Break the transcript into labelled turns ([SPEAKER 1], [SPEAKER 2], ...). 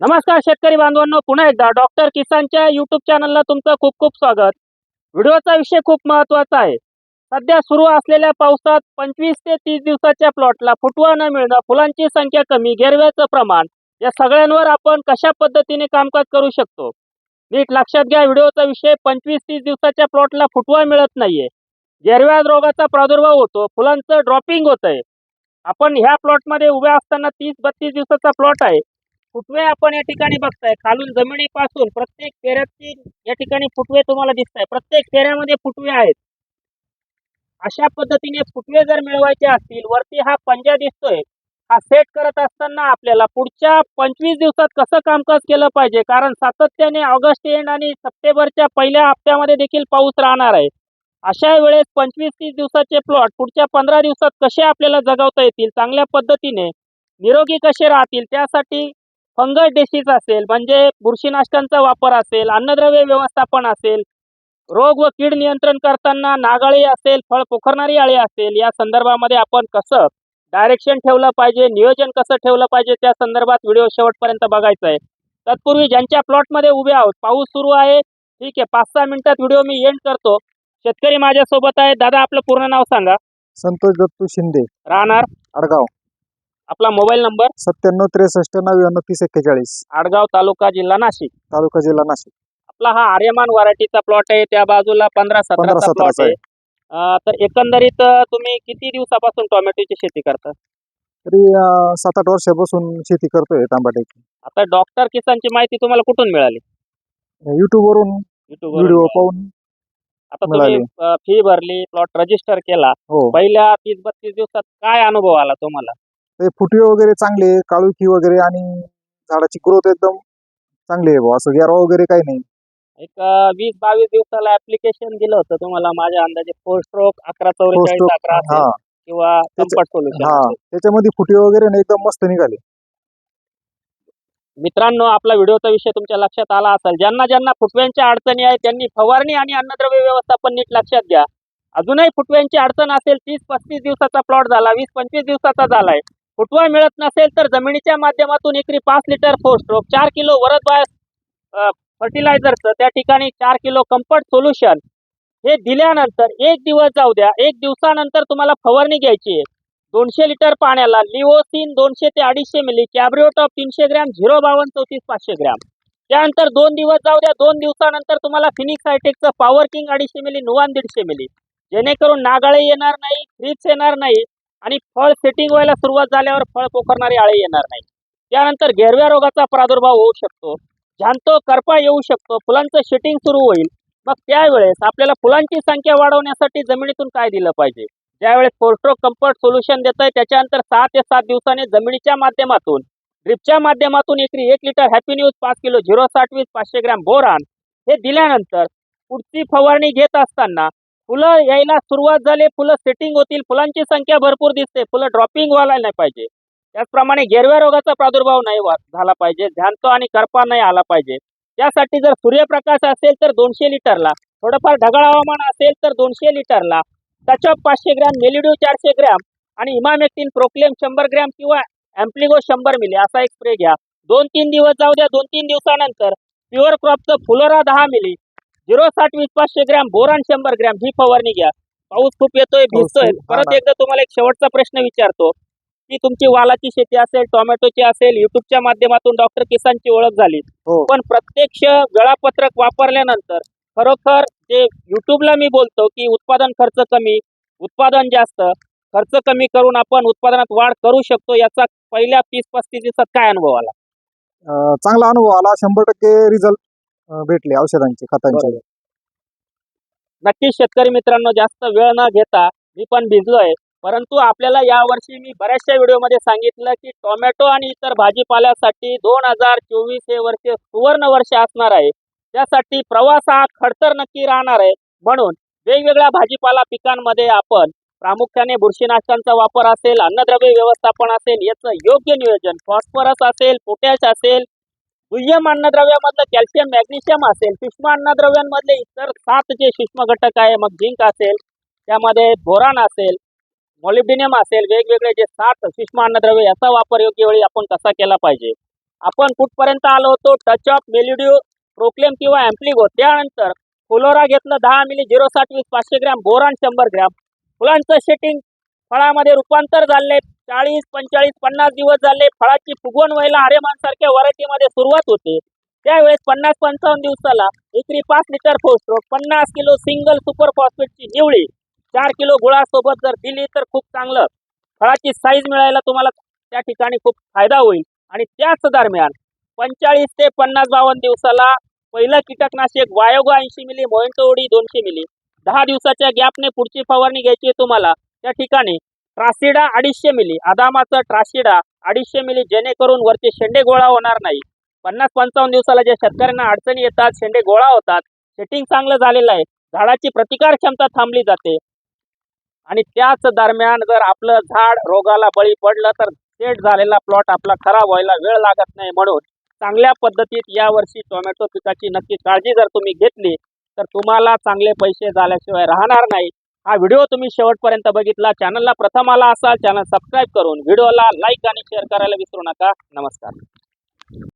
[SPEAKER 1] नमस्कार शेतकरी बांधवांनो पुन्हा एकदा डॉक्टर किसानच्या युट्यूब चॅनलला तुमचं खूप खूप स्वागत. व्हिडिओचा विषय खूप महत्त्वाचा आहे. सध्या सुरू असलेल्या पावसात पंचवीस ते तीस दिवसाच्या प्लॉटला फुटवा न मिळणं फुलांची संख्या कमी गेरव्याचं प्रमाण या सगळ्यांवर आपण कशा पद्धतीने कामकाज करू शकतो? नीट लक्षात घ्या व्हिडिओचा विषय पंचवीस तीस दिवसाच्या प्लॉटला फुटवा मिळत नाहीये. गेरव्या रोगाचा प्रादुर्भाव होतो फुलांचं ड्रॉपिंग होतंय. आपण ह्या प्लॉटमध्ये उभ्या असताना तीस बत्तीस दिवसाचा प्लॉट आहे. फुटवे आपण या ठिकाणी बघताय. खालून जमिनीपासून प्रत्येक फेऱ्याची या ठिकाणी फुटवे तुम्हाला दिसत आहे प्रत्येक फेऱ्यामध्ये फुटवे आहेत. अशा पद्धतीने फुटवे जर मिळवायचे असतील वरती हा पंजा दिसतोय. हा सेट करत असताना आपल्याला पुढच्या पंचवीस दिवसात कसं कामकाज केलं पाहिजे? कारण सातत्याने ऑगस्ट एंड आणि सप्टेंबरच्या पहिल्या हप्त्यामध्ये देखील पाऊस राहणार आहे. अशा वेळेस पंचवीस तीस दिवसाचे प्लॉट पुढच्या पंधरा दिवसात कसे आपल्याला जगवता येतील? चांगल्या पद्धतीने निरोगी कसे राहतील? त्यासाठी फंगस डिसीज असेल म्हणजे बुरशीनाशकांचा वापर असेल अन्नद्रव्य व्यवस्थापन असेल रोग व कीड नियंत्रण करताना नागाळी असेल फळ पोखरणारी आळी असेल या संदर्भामध्ये आपण कसं डायरेक्शन ठेवलं पाहिजे नियोजन कसं ठेवलं पाहिजे त्या संदर्भात व्हिडिओ शेवटपर्यंत बघायचा आहे तत्पूर्वी ज्यांच्या प्लॉटमध्ये उभे आहोत पाऊस सुरू आहे ठीक आहे पाच सहा मिनिटात व्हिडिओ मी एंड करतो. शेतकरी माझ्यासोबत आहे दादा आपलं पूर्ण नाव सांगा.
[SPEAKER 2] संतोष दत्तू शिंदे.
[SPEAKER 1] राहणार?
[SPEAKER 2] आडगाव.
[SPEAKER 1] आपला मोबाईल नंबर?
[SPEAKER 2] सत्त्याण्णव त्रेसष्ट नव्याण्णव तीस एक्केचाळीस.
[SPEAKER 1] आडगाव तालुका जिल्हा नाशिक.
[SPEAKER 2] तालुका जिल्हा नाशिक.
[SPEAKER 1] आपला हा आर्यमान व्हरायटीचा प्लॉट आहे त्या बाजूला पंधरा
[SPEAKER 2] पंधरा
[SPEAKER 1] सतराचा प्लॉट
[SPEAKER 2] सतराचा
[SPEAKER 1] आहे. अं, तर एकंदरीत अं, तुम्ही किती दिवसापासून टोमॅटोची शेती करता?
[SPEAKER 2] तरी अं, सात आठ वर्षापासून शेती करतोय तांबाट्याची.
[SPEAKER 1] आता डॉक्टर किसानची माहिती तुम्हाला कुठून मिळाली?
[SPEAKER 2] युट्यूब वरून व्हिडिओ पाहून
[SPEAKER 1] आता तुम्ही
[SPEAKER 2] मिळाली.
[SPEAKER 1] फी भरली प्लॉट रजिस्टर केला.
[SPEAKER 2] हो.
[SPEAKER 1] पहिल्या तीस बत्तीस दिवसात काय अनुभव आला तुम्हाला?
[SPEAKER 2] ते फुटवे वगैरे चांगले काळुखी वगैरे आणि झाडाची ग्रोथ एकदम चांगली आहे भाऊ. असं गेरवा वगैरे काही नाही.
[SPEAKER 1] एक अं, वीस बावीस दिवसाला ऍप्लिकेशन दिलं होतं तुम्हाला माझ्या अंदाजे फोर स्ट्रोक अकरा चौवेचाळीस अकरा
[SPEAKER 2] हा.
[SPEAKER 1] असेल किंवा
[SPEAKER 2] त्याचं-
[SPEAKER 1] कम्फर्ट सोल्युशन
[SPEAKER 2] हा. त्याच्यामध्ये फुटवे वगैरे ना एकदम मस्त निघाले.
[SPEAKER 1] मित्रांनो आपला व्हिडिओचा विषय तुमच्या लक्षात आला असेल. ज्यांना ज्यांना फुटव्यांच्या अडचणी आहेत त्यांनी फवारणी आणि अन्नद्रव्य व्यवस्थापन नीट लक्षात घ्या. अजूनही फुटव्यांची अडचण असेल तीस पस्तीस दिवसाचा प्लॉट झाला वीस पंचवीस दिवसाचा झालाय. फुटवा मिळत नसेल तर जमिनीच्या माध्यमातून एकरी पाच लिटर फोर स्ट्रोक चार किलो वरद बाय फर्टिलायझरचं त्या ठिकाणी चार किलो कम्फर्ट सोल्युशन. हे दिल्यानंतर एक दिवस जाऊ द्या एक दिवसानंतर तुम्हाला फवारणी घ्यायची आहे. दोनशे लिटर पाण्याला लिओसिन दोनशे ते अडीचशे मिली कॅब्रिओटॉप तीनशे ग्रॅम झिरो बावन्न चौतीस पाचशे ग्रॅम. त्यानंतर दोन दिवस जाऊ द्या दोन दिवसानंतर तुम्हाला फिनिक्स हायटेकचं पॉवर किंग अडीचशे मिली नुवान दीडशे मिली. जेणेकरून नागाळे येणार नाही फ्रीज येणार नाही आणि फळ सेटिंग व्हायला सुरुवात झाल्यावर फळ पोखरणारी आळे येणार नाही. त्यानंतर घेरव्या रोगाचा प्रादुर्भाव होऊ शकतो. झांतो करपा येऊ शकतो फुलांचं शेटिंग सुरू होईल. मग त्यावेळेस आपल्याला फुलांची संख्या वाढवण्यासाठी जमिनीतून काय दिलं पाहिजे? ज्यावेळेस फोरस्ट्रोक कम्फर्ट सोल्युशन देत आहे त्याच्यानंतर सहा ते सात दिवसांनी जमिनीच्या माध्यमातून ड्रिपच्या माध्यमातून एकरी एक लिटर हॅपी न्यूज पाच किलो झिरो साठ वीस पाचशे ग्रॅम बोरान हे दिल्यानंतर पुढची फवारणी घेत असताना फुलं यायला सुरुवात झाली फुलं सेटिंग होतील फुलांची संख्या भरपूर दिसते फुलं ड्रॉपिंग व्हायला नाही पाहिजे. त्याचप्रमाणे गेरव्या रोगाचा प्रादुर्भाव नाही झाला पाहिजे ध्यानतो आणि करपा नाही आला पाहिजे. त्यासाठी जर सूर्यप्रकाश असेल तर दोनशे लिटरला थोडंफार ढगाळ हवामान असेल तर दोनशे लिटरला टचअप पाचशे ग्रॅम मेलिड्यू चारशे ग्रॅम आणि इमामेक्टिन प्रोक्लेम शंभर ग्रॅम किंवा अँप्लिगो शंभर मिली असा एक स्प्रे घ्या. दोन तीन दिवस जाऊ द्या दोन तीन दिवसानंतर प्युअर क्रॉपचं फुलोरा दहा मिली झिरो साठ वीस पाचशे ग्रॅम बोरान शंभर ग्रॅम ही फवारणी घ्या. पाऊस खूप येतोय भिजतोय. परत. एकदा तुम्हाला एक शेवटचा प्रश्न विचारतो की तुमची वालाची शेती असेल टोमॅटोची असेल युट्यूबच्या माध्यमातून डॉक्टर किसानची ओळख झाली.
[SPEAKER 2] हो.
[SPEAKER 1] पण प्रत्यक्ष वेळापत्रक वापरल्यानंतर खरोखर जे युट्यूबला मी बोलतो की उत्पादन खर्च कमी उत्पादन जास्त खर्च कमी करून आपण उत्पादनात वाढ करू शकतो याचा पहिल्या तीस पस्तीस दिवसात काय अनुभव आला?
[SPEAKER 2] चांगला अनुभव आला. शंभर टक्के रिझल्ट भेटले औषधांचे खतांचे.
[SPEAKER 1] बरोबर. नक्कीच शेतकरी मित्रांनो जास्त वेळ न घेता मी पण भिजलोय परंतु आपल्याला यावर्षी मी बऱ्याचशा व्हिडिओमध्ये सांगितलं की टोमॅटो आणि इतर भाजीपाल्यासाठी दोन हजार चोवीस हे वर्ष सुवर्ण वर्ष असणार आहे. त्यासाठी प्रवास हा खडतर नक्की राहणार आहे. म्हणून वेगवेगळ्या भाजीपाला पिकांमध्ये आपण प्रामुख्याने बुरशीनाशकांचा वापर असेल अन्नद्रव्य व्यवस्थापन असेल याचं योग्य नियोजन फॉस्फरस असेल पोटॅश असेल दुय्यम अन्नद्रव्यामधलं कॅल्शियम मॅग्नेशियम असेल सूक्ष्म अन्नद्रव्यांमधले इतर सात जे सूक्ष्म घटक आहे मग झिंक असेल त्यामध्ये बोरान असेल मॉलिब्डिनियम असेल वेगवेगळे जे सात सूक्ष्म अन्नद्रव्य याचा वापर योग्य वेळी आपण कसा केला पाहिजे? आपण कुठपर्यंत आलो होतो? टच ऑफ मेलिडिओ प्रोक्लेम किंवा अँप्लिगो त्यानंतर कोलोरा घेतलं दहा मिली झिरो साठ वीस पाचशे ग्रॅम बोरान शंभर ग्रॅम. फुलांचं सेटिंग फळामध्ये रूपांतर झाले. चाळीस पंचाळीस पन्नास दिवस झाले. फळाची फुगवण व्हायला आर्यमान सारख्या सुरुवात होते. त्यावेळेस पन्नास पंचावन्न दिवसाला एकरी पाच लिटर फोस्ट्रोक पन्नास किलो सिंगल सुपर फॉस्फेटची निवळी चार किलो गुळासोबत जर दिली तर खूप चांगलं. फळाची साईज मिळायला तुम्हाला त्या ठिकाणी खूप फायदा होईल. आणि त्याच दरम्यान पंचाळीस ते पन्नास बावन्न दिवसाला पहिलं कीटकनाशक वायोगा ऐंशी मिली मोहिंटोडी दोनशे मिली. दहा दिवसाच्या गॅपने पुढची फवारणी घ्यायची आहे तुम्हाला. त्या ठिकाणी ट्रासिडा अडीचशे मिली अदामाचं ट्रासिडा अडीचशे मिली जेणेकरून वरचे शेंडे गोळा होणार नाही. पन्नास पंचावन्न दिवसाला ज्या शेतकऱ्यांना अडचणी येतात शेंडे गोळा होतात सेटिंग चांगलं झालेलं आहे. झाडाची प्रतिकार क्षमता थांबली जाते. आणि त्याच दरम्यान जर आपलं झाड रोगाला बळी पडलं तर सेट झालेला प्लॉट आपला खराब व्हायला वेळ लागत नाही म्हणून चांगल्या पद्धतीत यावर्षी टोमॅटो पिकाची नक्की काळजी जर तुम्ही घेतली तर तुम्हाला चांगले पैसे झाल्याशिवाय राहणार नाही. हा व्हिडिओ तुम्ही शेवटपर्यंत बघितला. चॅनलला प्रथम आला असाल चॅनल सबस्क्राईब करून व्हिडिओला लाईक आणि शेअर करायला विसरू नका. नमस्कार.